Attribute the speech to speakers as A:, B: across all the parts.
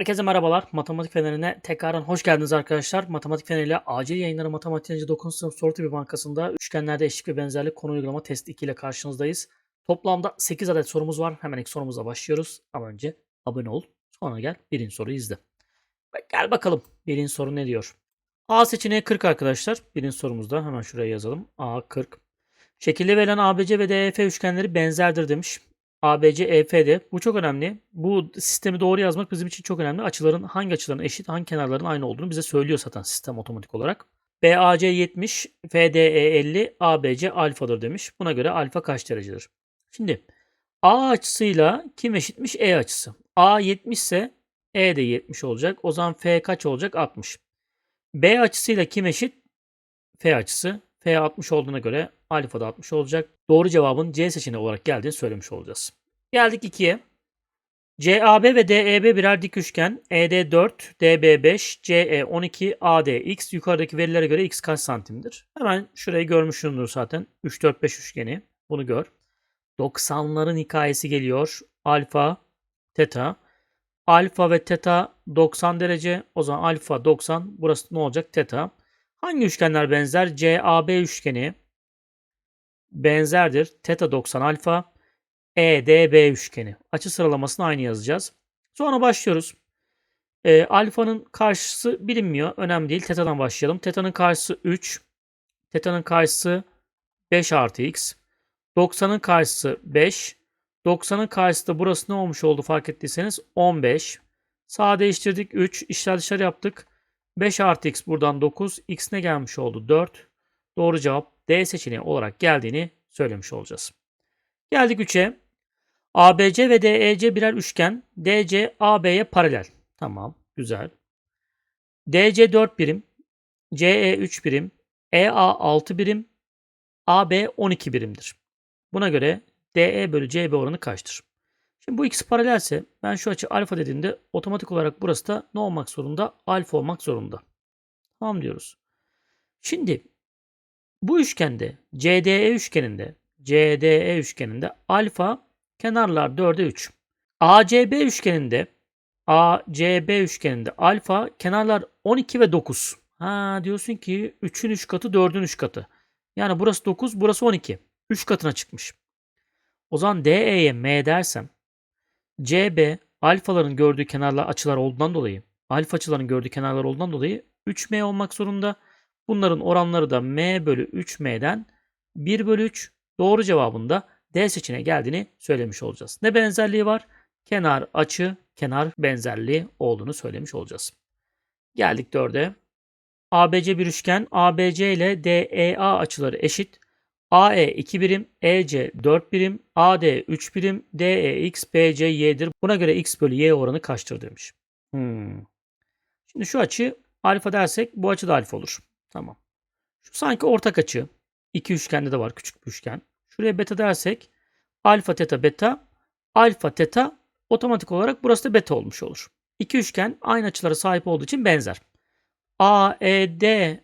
A: Herkese merhabalar. Matematik Feneri'ne tekrardan hoş geldiniz arkadaşlar. Matematik Feneri ile acil yayınları Matematik 9. sınıf soru tipi bankasında üçgenlerde eşlik ve benzerlik konu uygulama testi 2 ile karşınızdayız. Toplamda 8 adet sorumuz var. Hemen ilk sorumuza başlıyoruz. Ama önce abone ol. Sonra gel birinci soruyu izle. Gel bakalım birinci soru ne diyor? A seçeneği 40 arkadaşlar. Birinci sorumuzda hemen şuraya yazalım. A 40. Şekilde verilen ABC ve DEF üçgenleri benzerdir demiş. ABC, EF'de. Bu çok önemli. Bu sistemi doğru yazmak bizim için çok önemli. Açıların hangi açıların eşit, hangi kenarların aynı olduğunu bize söylüyor zaten sistem otomatik olarak. BAC 70, FDE 50, ABC alfadır demiş. Buna göre alfa kaç derecedir? Şimdi A açısıyla kim eşitmiş? E açısı. A 70 ise E de 70 olacak. O zaman F kaç olacak? 60. B açısıyla kim eşit? F açısı. F 60 olduğuna göre alfa da 60 olacak. Doğru cevabın C seçeneği olarak geldiğini söylemiş olacağız. Geldik 2'ye. CAB ve DEB birer dik üçgen. ED 4, DB 5, CE 12, AD x. Yukarıdaki verilere göre x kaç santimdir? Hemen şurayı görmüşsündür zaten. 3, 4, 5 üçgeni. Bunu gör. 90'ların hikayesi geliyor. Alfa, teta. Alfa ve teta 90 derece. O zaman alfa 90. Burası ne olacak? Teta. Hangi üçgenler benzer? CAB üçgeni benzerdir. Teta 90 alfa. EDB üçgeni. Açı sıralamasını aynı yazacağız. Sonra başlıyoruz. E, alfanın karşısı bilinmiyor. Önemli değil. Teta'dan başlayalım. Teta'nın karşısı 3. Teta'nın karşısı 5 artı x. 90'ın karşısı 5. 90'ın karşısı da burası ne olmuş oldu fark ettiyseniz 15. Sağ değiştirdik 3. İşler dışarı yaptık. 5 artı x buradan 9. X ne gelmiş oldu? 4. Doğru cevap D seçeneği olarak geldiğini söylemiş olacağız. Geldik 3'e. ABC ve DEC birer üçgen. DC AB'ye paralel. Tamam. Güzel. DC 4 birim. CE 3 birim. EA 6 birim. AB 12 birimdir. Buna göre DE bölü CB oranı kaçtır? Şimdi bu ikisi paralelse ben şu açı alfa dediğimde otomatik olarak burası da ne olmak zorunda? Alfa olmak zorunda. Tamam diyoruz. Şimdi bu üçgende CDE üçgeninde CDE üçgeninde alfa kenarlar 4'e 3. ACB üçgeninde ACB üçgeninde alfa kenarlar 12 ve 9. Ha diyorsun ki 3'ün 3 katı 4'ün 3 katı. Yani burası 9 burası 12. 3 katına çıkmış. O zaman DE'ye M dersem CB alfaların gördüğü kenarlar açılar olduğundan dolayı alfa açıların gördüğü kenarlar olduğundan dolayı 3M olmak zorunda. Bunların oranları da M bölü 3M'den 1 bölü 3 doğru cevabında D seçeneğine geldiğini söylemiş olacağız. Ne benzerliği var? Kenar açı, kenar benzerliği olduğunu söylemiş olacağız. Geldik 4'e. ABC bir üçgen. ABC ile DEA açıları eşit. AE 2 birim, EC 4 birim, AD 3 birim, DEX, BC y'dir. Buna göre x bölü y oranı kaçtır demiş. Hmm. Şimdi şu açı alfa dersek bu açı da alfa olur. Tamam. Şu sanki ortak açı. İki üçgende de var küçük bir üçgen. Şuraya beta dersek alfa teta beta alfa teta otomatik olarak burası da beta olmuş olur. İki üçgen aynı açılara sahip olduğu için benzer. AED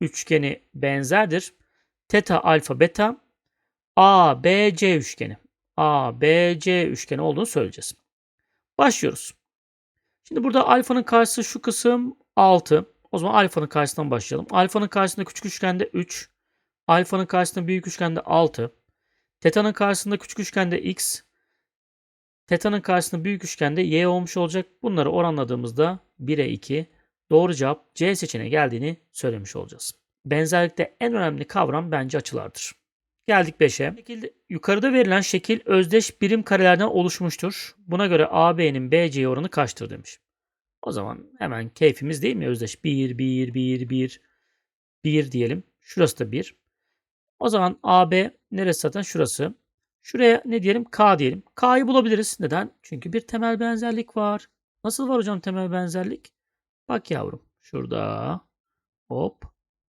A: üçgeni benzerdir. Teta alfa beta ABC üçgeni. ABC üçgeni olduğunu söyleyeceğiz. Başlıyoruz. Şimdi burada alfanın karşısı şu kısım 6. O zaman alfanın karşısından başlayalım. Alfanın karşısında küçük üçgende 3. Alfanın karşısında büyük üçgende 6. Teta'nın karşısında küçük üçgende x. Teta'nın karşısında büyük üçgende y olmuş olacak. Bunları oranladığımızda 1'e 2. Doğru cevap C seçeneği geldiğini söylemiş olacağız. Benzerlikte en önemli kavram bence açılardır. Geldik 5'e. Şekilde, yukarıda verilen şekil özdeş birim karelerden oluşmuştur. Buna göre AB'nin BC'ye oranı kaçtır demiş. O zaman hemen keyfimiz değil mi özdeş? 1, 1, 1, 1, 1 diyelim. Şurası da 1. O zaman AB neresi zaten? Şurası. Şuraya ne diyelim? K diyelim. K'yı bulabiliriz. Neden? Çünkü bir temel benzerlik var. Nasıl var hocam temel benzerlik? Bak yavrum. Şurada. Hop.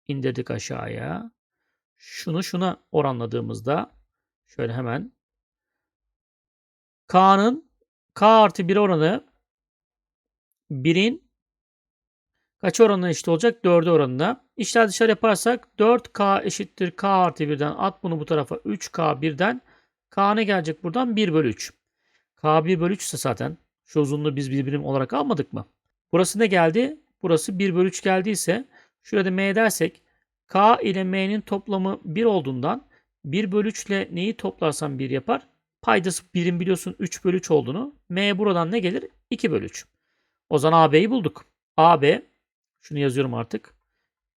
A: indirdik aşağıya. Şunu şuna oranladığımızda şöyle hemen K'nın K artı 1 oranı 1'in kaç oranına eşit olacak? 4'e oranına. İşler dışarı yaparsak 4K eşittir K artı 1'den at bunu bu tarafa 3K 1'den K ne gelecek buradan? 1 bölü 3. K 1 bölü 3 ise zaten Şu uzunluğu biz bir birim olarak almadık mı? Burası ne geldi? Burası 1 bölü 3 geldiyse şurada m dersek k ile m'nin toplamı 1 olduğundan 1 bölü 3 ile neyi toplarsam 1 yapar? Paydası birim biliyorsun 3 bölü 3 olduğunu. M buradan ne gelir? 2 bölü 3. O zaman AB'yi bulduk. AB şunu yazıyorum artık.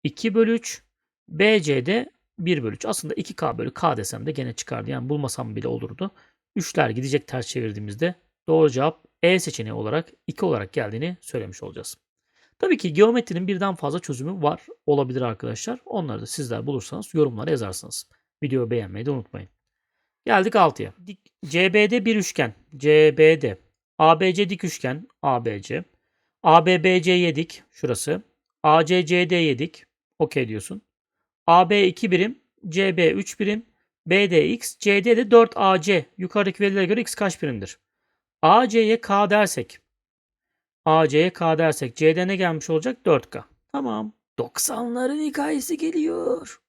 A: 2 bölü 3. BC de 1 bölü 3. Aslında 2K bölü K desem de gene çıkardı. Yani bulmasam bile olurdu. 3'ler gidecek ters çevirdiğimizde doğru cevap E seçeneği olarak 2 olarak geldiğini söylemiş olacağız. Tabii ki geometrinin birden fazla çözümü var olabilir arkadaşlar. Onları da sizler bulursanız yorumlara yazarsınız. Videoyu beğenmeyi de unutmayın. Geldik 6'ya. CBD bir üçgen. CBD. ABC dik üçgen. ABC. ABBC yedik. Şurası. ACCD yedik. Okey diyorsun. AB 2 birim. CB 3 birim. BD x. CD de 4 AC. Yukarıdaki verilere göre x kaç birimdir? AC'ye K dersek. AC'ye K dersek. CD ne gelmiş olacak? 4K. Tamam. 90'ların hikayesi geliyor.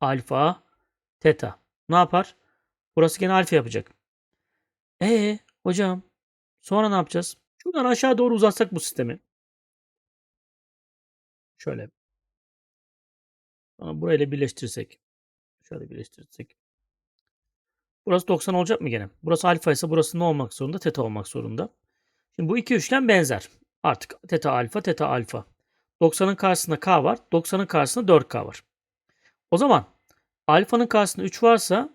A: Alfa, teta. Ne yapar? Burası gene alfa yapacak. E hocam sonra ne yapacağız? Şuradan aşağı doğru uzatsak bu sistemi. Şöyle. Sonra Burayla birleştirirsek. Şöyle birleştirirsek. Burası 90 olacak mı gene? Burası alfa ise burası ne olmak zorunda? Teta olmak zorunda. Şimdi bu iki üçgen benzer. Artık teta alfa, teta alfa. 90'ın karşısında k var. 90'ın karşısında 4k var. O zaman alfanın karşısında 3 varsa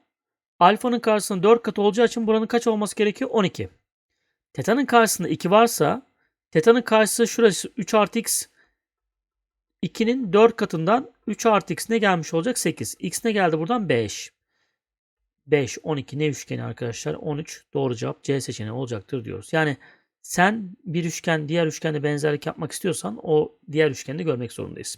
A: alfanın karşısında 4 katı olacağı için buranın kaç olması gerekiyor? 12. Teta'nın karşısında 2 varsa teta'nın karşısı şurası 3 artı x 2'nin 4 katından 3 artı x ne gelmiş olacak? 8. x ne geldi buradan? 5. 5, 12 ne üçgeni arkadaşlar? 13 doğru cevap C seçeneği olacaktır diyoruz. Yani sen bir üçgen diğer üçgenle benzerlik yapmak istiyorsan o diğer üçgeni de görmek zorundayız.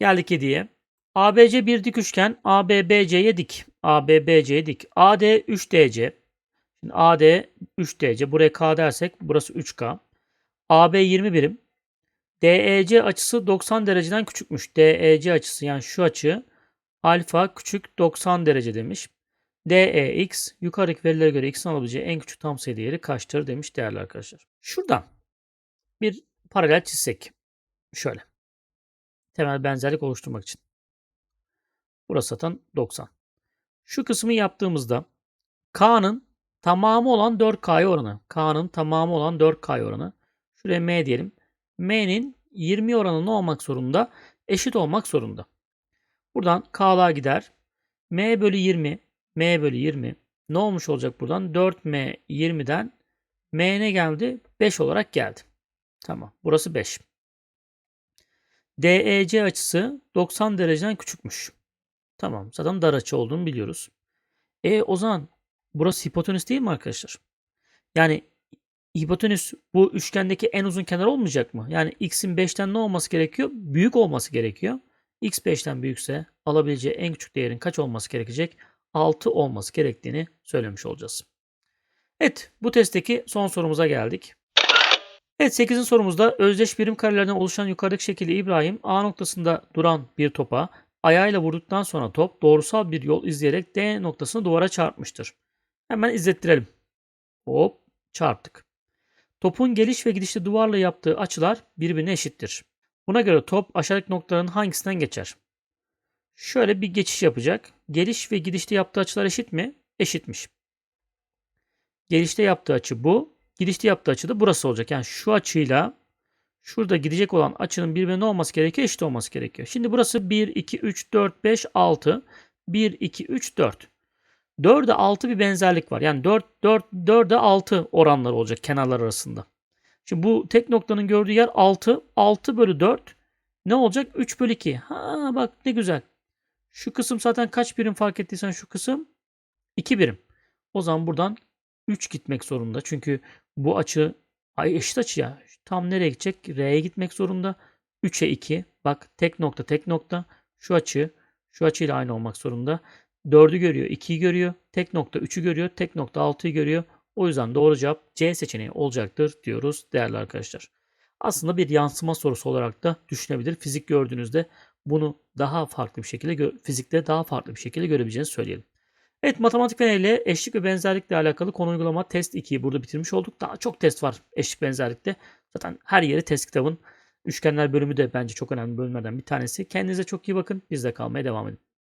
A: Geldik 7'ye. ABC bir dik üçgen. ABBC'ye dik. ABBC'ye dik. AD 3DC. Şimdi AD 3DC. Buraya K dersek burası 3K. AB 20 birim. DEC açısı 90 dereceden küçükmüş. DEC açısı yani şu açı alfa küçük 90 derece demiş. DEX yukarıdaki verilere göre x'in alabileceği en küçük tam sayı değeri kaçtır demiş değerli arkadaşlar. Şuradan bir paralel çizsek. Şöyle. Temel benzerlik oluşturmak için. Burası zaten 90. Şu kısmı yaptığımızda K'nın tamamı olan 4K oranı. K'nın tamamı olan 4K oranı. Şuraya M diyelim. M'nin 20 oranı olmak zorunda? Eşit olmak zorunda. Buradan K'lar gider. M bölü 20. M bölü 20. Ne olmuş olacak buradan? 4M 20'den M ne geldi? 5 olarak geldi. Tamam. Burası 5. DEC açısı 90 dereceden küçükmüş. Tamam. Zaten dar açı olduğunu biliyoruz. E o zaman burası hipotenüs değil mi arkadaşlar? Yani hipotenüs bu üçgendeki en uzun kenar olmayacak mı? Yani x'in 5'ten ne olması gerekiyor? Büyük olması gerekiyor. x 5'ten büyükse alabileceği en küçük değerin kaç olması gerekecek? 6 olması gerektiğini söylemiş olacağız. Evet bu testteki son sorumuza geldik. Evet 8. sorumuzda özdeş birim karelerden oluşan yukarıdaki şekilde İbrahim A noktasında duran bir topa ayağıyla vurduktan sonra top doğrusal bir yol izleyerek D noktasını duvara çarpmıştır. Hemen izlettirelim. Hop çarptık. Topun geliş ve gidişte duvarla yaptığı açılar birbirine eşittir. Buna göre top aşağıdaki noktaların hangisinden geçer? Şöyle bir geçiş yapacak. Geliş ve gidişte yaptığı açılar eşit mi? Eşitmiş. Gelişte yaptığı açı bu. Gidişte yaptığı açı da burası olacak. Yani şu açıyla şurada gidecek olan açının birbirine ne olması gerekiyor? Eşit olması gerekiyor. Şimdi burası 1, 2, 3, 4, 5, 6. 1, 2, 3, 4. 4'e 6 bir benzerlik var. Yani 4, 4, 4'e 6 oranları olacak kenarlar arasında. Şimdi bu tek noktanın gördüğü yer 6. 6 bölü 4 ne olacak? 3 bölü 2. Ha bak ne güzel. Şu kısım zaten kaç birim fark ettiysen şu kısım 2 birim. O zaman buradan 3 gitmek zorunda. Çünkü bu açı ay eşit açı ya. Tam nereye gidecek? R'ye gitmek zorunda. 3'e 2. Bak tek nokta tek nokta. Şu açı şu açıyla aynı olmak zorunda. 4'ü görüyor, 2'yi görüyor. Tek nokta 3'ü görüyor. Tek nokta 6'yı görüyor. O yüzden doğru cevap C seçeneği olacaktır diyoruz değerli arkadaşlar. Aslında bir yansıma sorusu olarak da düşünebilir. Fizik gördüğünüzde bunu daha farklı bir şekilde fizikte daha farklı bir şekilde görebileceğinizi söyleyelim. Evet matematik feneriyle eşlik ve benzerlikle alakalı konu uygulama test 2'yi burada bitirmiş olduk. Daha çok test var eşlik benzerlikte. Zaten her yeri test kitabın. Üçgenler bölümü de bence çok önemli bölümlerden bir tanesi. Kendinize çok iyi bakın. Bizde kalmaya devam edin.